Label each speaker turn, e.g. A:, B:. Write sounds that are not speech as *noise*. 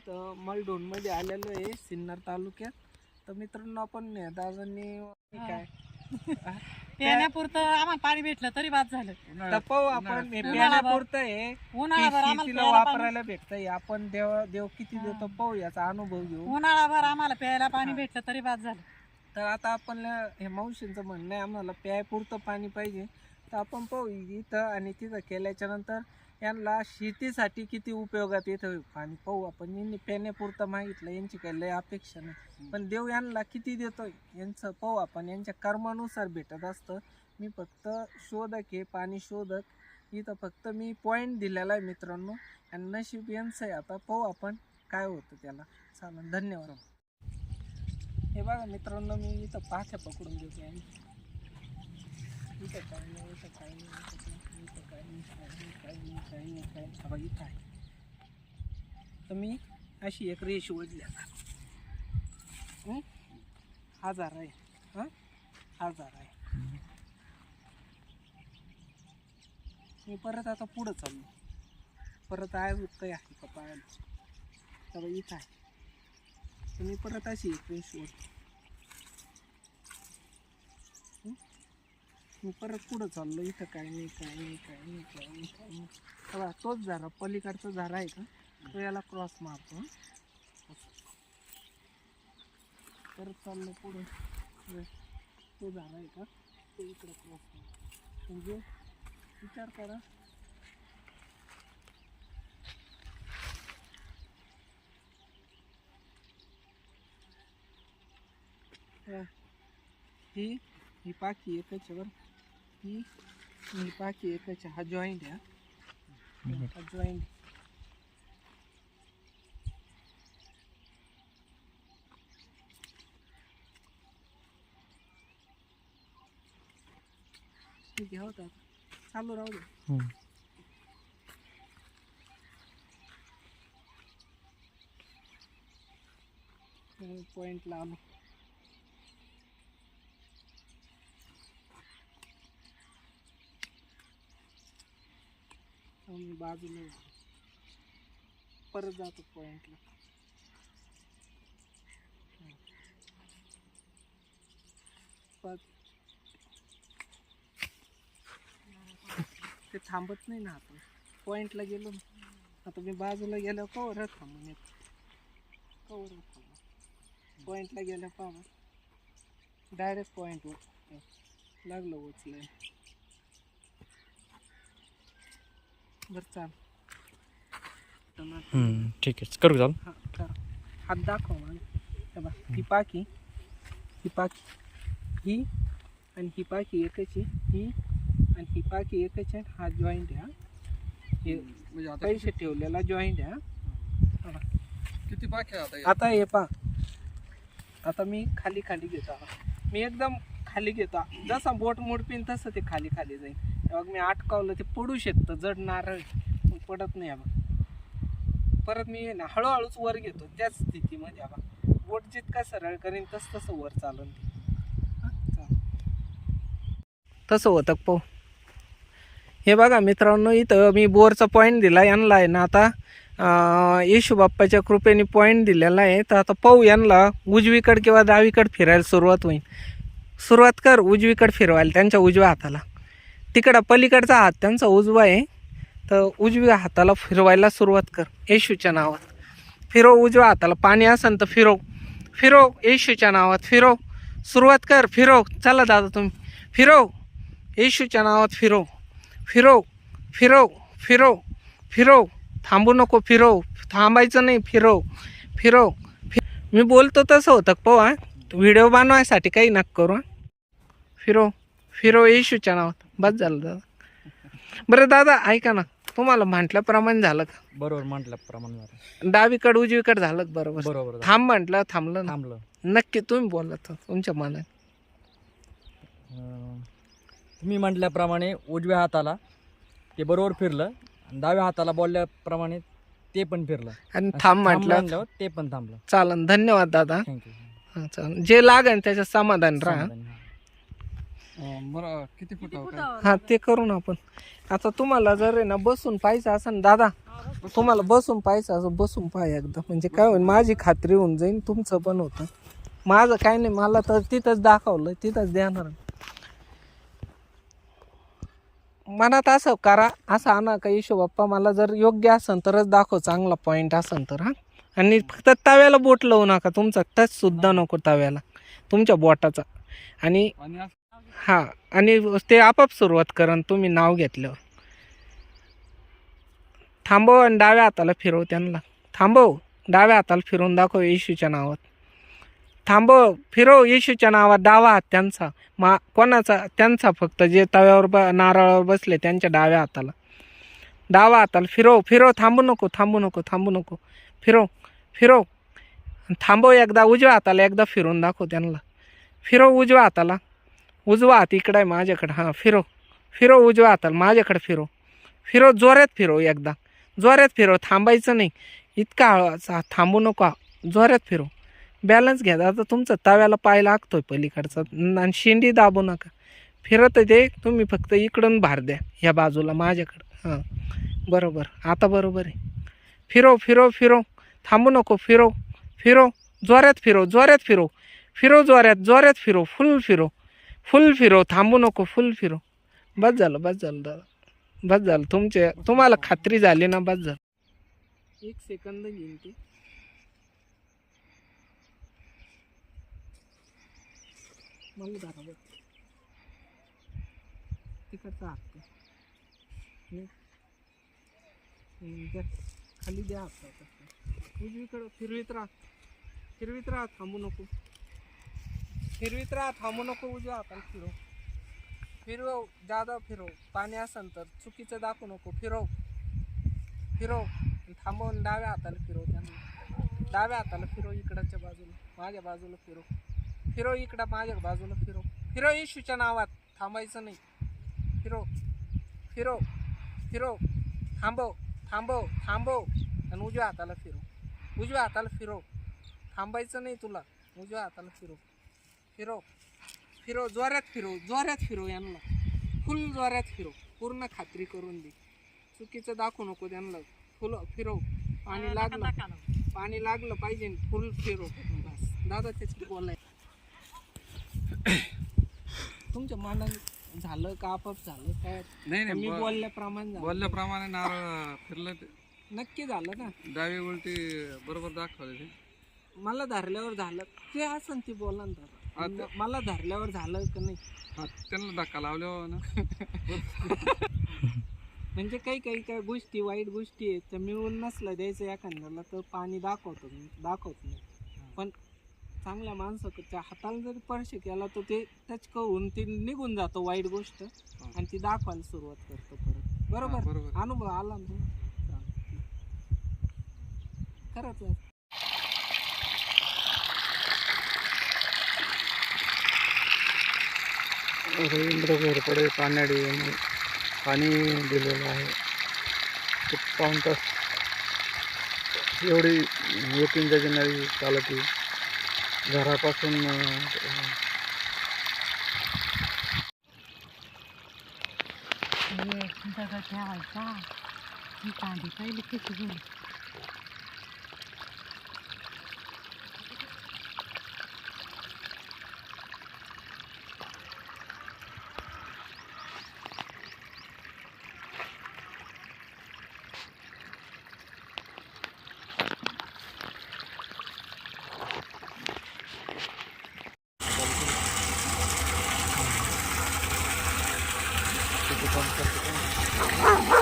A: इथं मलडोनमध्ये आलेलो आहे सिन्नर तालुक्यात. तर मित्रांनो आपण दादांनी काय?
B: पिण्यापुरतं आम्हाला पाणी भेटलं तरी बाद झालं.
A: तर पाहू आपण हे पिण्यापुरतं आहे
B: उन्हाळाभर
A: ते
B: आम्हाला प्यायला
A: वापरायला भेटतंय आपण देव देव किती देतो पाहू याचा अनुभव घेऊ.
B: उन्हाळाभर आम्हाला प्यायला पाणी भेटलं तरी बाद झालं.
A: तर आता आपण हे मावशींचं म्हणणं आहे आम्हाला प्यायपुरतं पाणी पाहिजे. तर आपण पाहू इथं आणि तिथं केल्याच्यानंतर यांना शेतीसाठी किती उपयोगात येतं पाणी पाहू आपण यांनी पिण्यापुरतं मागितलं यांची काही लय अपेक्षा नाही. पण देव यांना किती देतोय यांचं पाहू आपण यांच्या कर्मानुसार भेटत असतं. मी फक्त शोधक आहे पाणी शोधक. इथं फक्त मी पॉईंट दिलेला आहे मित्रांनो. आणि नशीब यांचं आहे आता. पाहू आपण काय होतं त्याला. चालेल धन्यवाद. हे बघा मित्रांनो मी इथं पाख्या पकडून देतो यांनी इथं काय नाही इथं काय नाही इथं काय नाही, इथं काय नाही काय नाही काय इथं आहे. तर मी अशी एक रेष ओढली आता. हजार आहे. हां? हजार आहे. मी परत आता पुढं चाललो. परत आहे काही आहे का पाहायला तर बघा इथं आहे. तर मी परत अशी एक रेष ओढतो मी परत पुढं चाललो? इथं काय नाही काय नाही काय नाही काय नाही काय नाही. तोच झारा. पलीकडचा झारा आहे का? तो याला क्रॉस मारतो हं? असं. परत चाललो पुढं. हे, तो झारा आहे का? तो इकडं क्रॉस मारतो. म्हणजे विचार करा. हा. ही ही पाकी आहे त्याच्यावर. ही ही पाकी एकच आहे हा जॉईंट आहे हा. हा जॉईंट ठीक आहे होता चालू राहू दे पॉईंटला आलो आम्ही बाजूला परत जातो पॉईंटला ते थांबत नाही ना आपण. पॉईंटला गेलो ना. आता मी बाजूला गेलो कवर थांबून येतो कवर थांबा? पॉईंटला गेल्या पाहा डायरेक्ट पॉईंटवर लागलं उचलाय बरं चाल टमाटर
C: हम्म, ठीक आहे. करू चाल
A: हा कर. हात दाखव मग हे बघ ही पाकी ही पाकी ही आणि ही पाकी एकच आहे ही आणि ही पाकी एकच आहे हा जॉईंट आहे हा. हे
D: म्हणजे आता
A: पैसे ठेवलेला जॉईंट आहे हा.
D: किती आता
A: हे पा आता मी खाली खाली घेतो. मी एकदम खाली घेतो. जसा बोट मोडपीन तसं ते खाली खाली जाईल. मग मी अटकावलं ते पडू शकतं. जड नारळ. पडत नाही बा परत मी ना हळूहळूच वर घेतो त्याच स्थितीमध्ये बा बोट जितका सरळ करीन तस तसं वर चालन ते. तसं होतं पाहू? हे बघा मित्रांनो इथं मी बोरचा पॉईंट दिला यांना आहे ना आता येशू बाप्पाच्या कृपेने पॉईंट दिलेला आहे. तर आता पाहू यांना उजवीकडे किंवा डावीकडे फिरायला सुरुवात होईल. सुरुवात कर उजवीकडे फिरवायला त्यांच्या उजव्या हाताला. तिकडं पलीकडचा हात त्यांचा उजवा आहे. तर उजव्या हाताला फिरवायला सुरुवात कर येशूच्या नावात. फिरव उजव्या हाताला पाणी असेल तर फिरव. फिरव येशूच्या नावात फिरव. सुरुवात कर फिरव. चला दादा तुम्ही. फिरव. येशूच्या नावात फिरव. फिरव. फिरव. फिरव. फिरव. थांबू नको फिरव. थांबायचं नाही फिरव. फिरव. फि मी बोलतो तसं होतं पाहू व्हिडिओ बनवायसाठी काही नका करू फिरव फिरव येशूच्या नावात. बस झालं दादा. बरं दादा ऐका ना. तुम्हाला म्हटल्याप्रमाणे झालं का?
C: बरोबर म्हटल्याप्रमाणे झालं.
A: डावीकडे उजवीकडे झालं का? बरोबर.
C: बरोबर झालं.
A: थांब म्हटलं थांबलं ना.
C: थांबलं.
A: नक्की तुम्ही बोला तर तुमच्या मनात.
C: अं, तुम्ही म्हटल्याप्रमाणे उजव्या हाताला ते बरोबर फिरलं. आणि डाव्या हाताला बोलल्याप्रमाणे ते पण फिरलं.
A: आणि थांब म्हटलं.
C: ते पण थांबलं.
A: चालन धन्यवाद दादा.
C: थँक्यू
A: हा, चालेल जे लागेल त्याच्यात समाधान राहा.
D: बरं किती काय?
A: हा ते करू ना आपण. आता तुम्हाला जर आहे ना बसून पाहिजे असं दादा तुम्हाला बसून पाहायचं असं बसून पाहा एकदा. म्हणजे काय होईल माझी खात्री होऊन जाईल तुमचं पण होतं. माझं काय नाही मला तर तिथंच दाखवलं तिथंच देणार. मनात असं करा असं आणा का येशू बाप्पा मला जर योग्य असेल तरच दाखव चांगला पॉईंट असेल तर हा. आणि फक्त तव्याला बोट लावू नका तुमचा टच सुद्धा नको तव्याला तुमच्या बोटाचा. आणि
D: आणि असं
A: हा आणि ते आपाप सुरुवात करन तुम्ही नाव घेतलं. थांबव आणि डाव्या हाताला फिरव त्यांना. थांबव डाव्या हाताला फिरून दाखव येशूच्या नावात. थांबव फिरव येशूच्या नावात डावा हात त्यांचा. मा कोणाचा? त्यांचा फक्त जे तव्यावर ब नारळावर बसले त्यांच्या डाव्या हाताला. डावा हाताला फिरव फिरव थांबू नको थांबू नको थांबू नको. फिरव फिरव. थांबव एकदा उजव्या हाताला एकदा फिरून दाखव त्यांना. फिरव उजव्या हाताला. उजवा हात इकडं आहे माझ्याकडं. हां फिरो. फिरो उजव्या हाताला. माझ्याकडे फिरो. फिरो जोऱ्यात फिरो एकदा. जोऱ्यात फिरो. थांबायचं नाही. इतका हळूचा थांबू नका. जोऱ्यात फिरो. बॅलन्स घ्या. आता तुमचं तव्याला पाय लागतोय पलीकडचा. आणि शेंडी दाबू नका. फिरत ते. तुम्ही फक्त इकडून भार द्या. ह्या बाजूला माझ्याकडं. हां. बरोबर. आता बरोबर आहे. फिरो फिरो फिरो. थांबू नको. फिरो. फिरो. जोऱ्यात फिरो. जोऱ्यात फिरो. फिरो जोऱ्यात. जोऱ्यात फिरो. फुल फिरो. फुल फिरो थांबू नको फुल फिरो. बस झालं बस झालं दादा. बस झालं. तुमचे तुम्हाला खात्री झाली ना बस झालं. एक सेकंद घेईन ते. मला दादा बघ. तिकडचा हात खाली द्या हात उजवीकडं फिरवीत राहा. फिरवीत राहा थांबू नको. फिरवीत राहा थांबू नको उजव्या हाताला फिरव. फिरव जादा फिरव. पाणी असन तर चुकीचं दाखवू नको. फिरव. फिरव. थांबवून डाव्या हाताला फिरव त्यांना डाव्या हाताला फिरव इकडच्या बाजूला. माझ्या बाजूला फिरव. फिरव इकडं माझ्या बाजूला फिरव. फिरव इशूच्या नावात. थांबायचं नाही. फिरव. फिरव. फिरव. थांबव. थांबव. थांबव. आणि उजव्या हाताला फिरव. उजव्या हाताला फिरव. थांबायचं नाही तुला. उजव्या हाताला फिरव. फिरव फिरव जोऱ्यात फिरव जोऱ्यात फिरव यांना. फुल जोऱ्यात फिरव पूर्ण खात्री करून दे. चुकीचं दाखवू नको त्यांना. फुल फिरव पाणी लागलं. पाणी लागलं पाहिजे फुल फिरव बस. दादा त्याची बोलाय. तुमच्या मनात झालं का आपाप झालं? काय?
D: नाही
A: मी
D: नाही ब-
A: बोलल्याप्रमाणे झालं.
D: बोलल्याप्रमाणे नारळ फिरलं ते.
A: नक्की झालं ना?
D: डावी उलटी बरोबर दाखवले ते.
A: मला धरल्यावर झालं. ते असं ती बोला ना
D: हा.
A: मला धरल्यावर झालं का नाही?
D: हा, त्यांना धक्का लावल्यावर ना. *laughs*
A: म्हणजे काही काही काही गोष्टी वाईट गोष्टी आहेत त्या मिळून नसलं द्यायचं एखाद्याला तर पाणी दाखवतो मी दाखवत नाही. पण चांगल्या माणसाच्या हाताला जरी स्पर्श केला तर ते टच होऊन ते निघून जातो वाईट गोष्ट आणि ती दाखवायला सुरुवात करतो परत.
D: हा,
A: बरोबर.
D: बरोबर
A: अनुभव आला ना. खरंच आहे.
E: रवींद्र घोरपडे कानडी यांनी पाणी दिलेलं आहे. ते पाऊन तास एवढी एक इंचाची नळी चालत. घरापासून अं,
B: दगड ठेवायचा. ही कांदी पहिली किती गेली
E: Ficou, ficou, ficou.